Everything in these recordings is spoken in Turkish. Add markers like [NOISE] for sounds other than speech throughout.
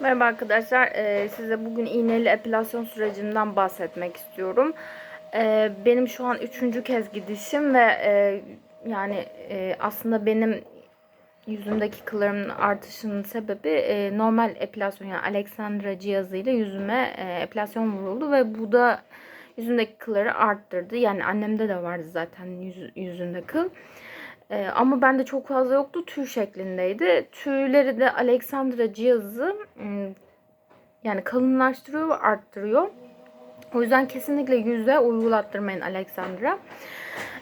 Merhaba arkadaşlar. Ee, size bugün iğneli epilasyon sürecimden bahsetmek istiyorum. Ee, benim şu an üçüncü kez gidişim ve e, yani e, aslında benim yüzümdeki kıllarımın artışının sebebi e, normal epilasyon yani Alexandra cihazıyla yüzüme e, epilasyon vuruldu ve bu da yüzümdeki kılları arttırdı. Yani annemde de vardı zaten yüz, yüzünde kıl. Ee, ama bende çok fazla yoktu. Tüy şeklindeydi. Tüyleri de Alexandra cihazı ım, yani kalınlaştırıyor ve arttırıyor. O yüzden kesinlikle yüze uygulattırmayın Alexandra.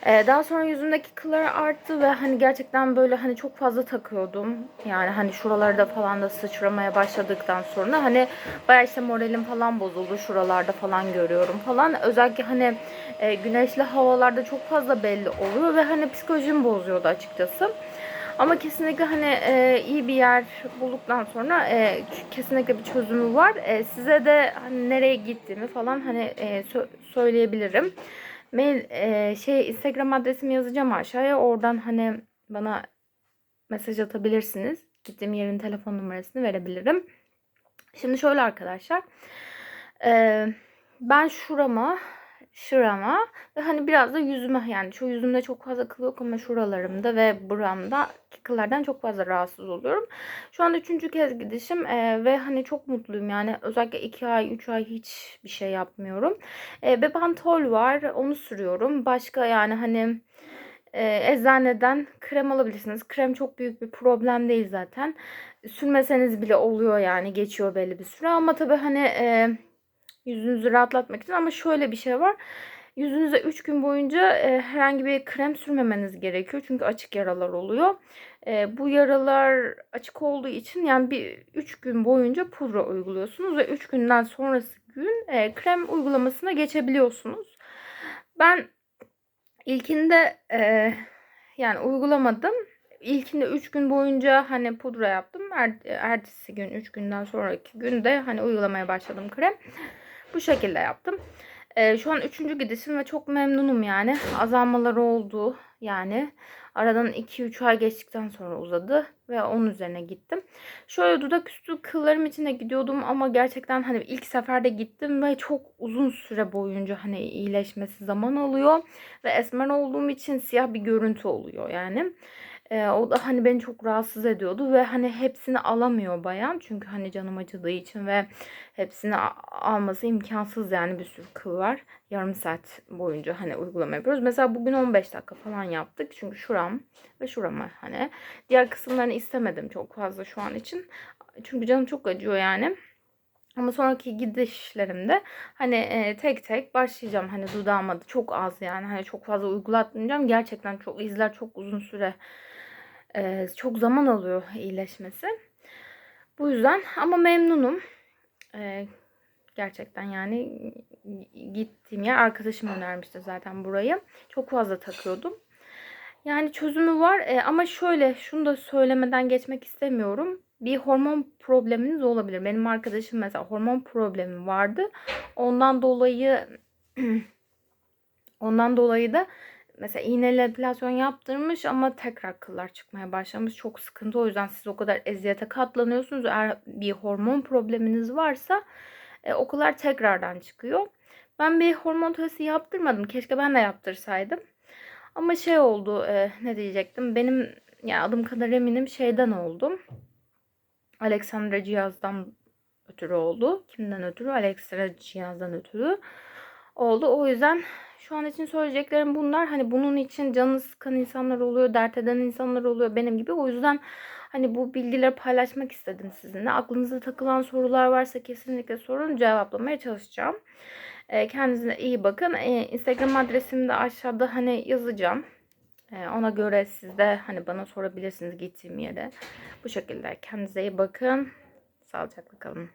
Ee, daha sonra yüzümdeki kıllar arttı ve hani gerçekten böyle hani çok fazla takıyordum. Yani hani şuralarda falan da sıçramaya başladıktan sonra hani bayağı işte moralim falan bozuldu. Şuralarda falan görüyorum falan. Özellikle hani e, güneşli havalarda çok fazla belli oluyor ve hani psikolojimi bozuyordu açıkçası. Ama kesinlikle hani e, iyi bir yer bulduktan sonra e, kesinlikle bir çözümü var. E, size de hani nereye gittiğimi falan hani e, sö- söyleyebilirim. Mail e, şey Instagram adresimi yazacağım aşağıya. Oradan hani bana mesaj atabilirsiniz. Gittiğim yerin telefon numarasını verebilirim. Şimdi şöyle arkadaşlar. E, ben şurama şurama ve hani biraz da yüzüme yani şu yüzümde çok fazla kıl yok ama şuralarımda ve buramda kıllardan çok fazla rahatsız oluyorum. Şu an üçüncü kez gidişim e, ve hani çok mutluyum yani özellikle iki ay üç ay hiç bir şey yapmıyorum. E, Bepantol var onu sürüyorum. Başka yani hani e, eczaneden krem alabilirsiniz. Krem çok büyük bir problem değil zaten. Sürmeseniz bile oluyor yani geçiyor belli bir süre ama tabii hani e, yüzünüzü rahatlatmak için ama şöyle bir şey var. Yüzünüze 3 gün boyunca e, herhangi bir krem sürmemeniz gerekiyor. Çünkü açık yaralar oluyor. E, bu yaralar açık olduğu için yani bir 3 gün boyunca pudra uyguluyorsunuz ve 3 günden sonrası gün e, krem uygulamasına geçebiliyorsunuz. Ben ilkinde e, yani uygulamadım. İlkinde 3 gün boyunca hani pudra yaptım. Er, ertesi gün 3 günden sonraki günde hani uygulamaya başladım krem. Bu şekilde yaptım. Ee, şu an üçüncü gidişim ve çok memnunum yani. Azalmaları oldu yani. Aradan 2-3 ay geçtikten sonra uzadı ve onun üzerine gittim. Şöyle dudak üstü kıllarım içine gidiyordum ama gerçekten hani ilk seferde gittim ve çok uzun süre boyunca hani iyileşmesi zaman alıyor ve esmer olduğum için siyah bir görüntü oluyor yani. E, o da hani beni çok rahatsız ediyordu ve hani hepsini alamıyor bayan. Çünkü hani canım acıdığı için ve hepsini alması imkansız yani bir sürü kıl var. Yarım saat boyunca hani uygulama yapıyoruz. Mesela bugün 15 dakika falan yaptık. Çünkü şuram ve şurama hani. Diğer kısımlarını istemedim çok fazla şu an için. Çünkü canım çok acıyor yani. Ama sonraki gidişlerimde hani e, tek tek başlayacağım. Hani dudağıma da çok az yani. Hani çok fazla uygulatmayacağım. Gerçekten çok izler çok uzun süre e, çok zaman alıyor iyileşmesi. Bu yüzden ama memnunum. E, gerçekten yani gittiğim yer arkadaşım önermişti zaten burayı. Çok fazla takıyordum. Yani çözümü var e, ama şöyle şunu da söylemeden geçmek istemiyorum. Bir hormon probleminiz olabilir. Benim arkadaşım mesela hormon problemi vardı. Ondan dolayı [CLEARS THROAT] ondan dolayı da mesela iğneli epilasyon yaptırmış ama tekrar kıllar çıkmaya başlamış. Çok sıkıntı. O yüzden siz o kadar eziyete katlanıyorsunuz. Eğer bir hormon probleminiz varsa e, o kıllar tekrardan çıkıyor. Ben bir hormon testi yaptırmadım. Keşke ben de yaptırsaydım. Ama şey oldu e, ne diyecektim. Benim ya adım kadar eminim şeyden oldum. Alexandra cihazdan ötürü oldu. Kimden ötürü? Alexandra cihazdan ötürü oldu. O yüzden şu an için söyleyeceklerim bunlar. Hani bunun için canı sıkan insanlar oluyor, dert eden insanlar oluyor benim gibi. O yüzden hani bu bilgileri paylaşmak istedim sizinle. Aklınıza takılan sorular varsa kesinlikle sorun cevaplamaya çalışacağım. E, kendinize iyi bakın. E, Instagram adresimi de aşağıda hani yazacağım. E, ona göre siz de hani bana sorabilirsiniz gittiğim yere. Bu şekilde kendinize iyi bakın. Sağlıcakla kalın.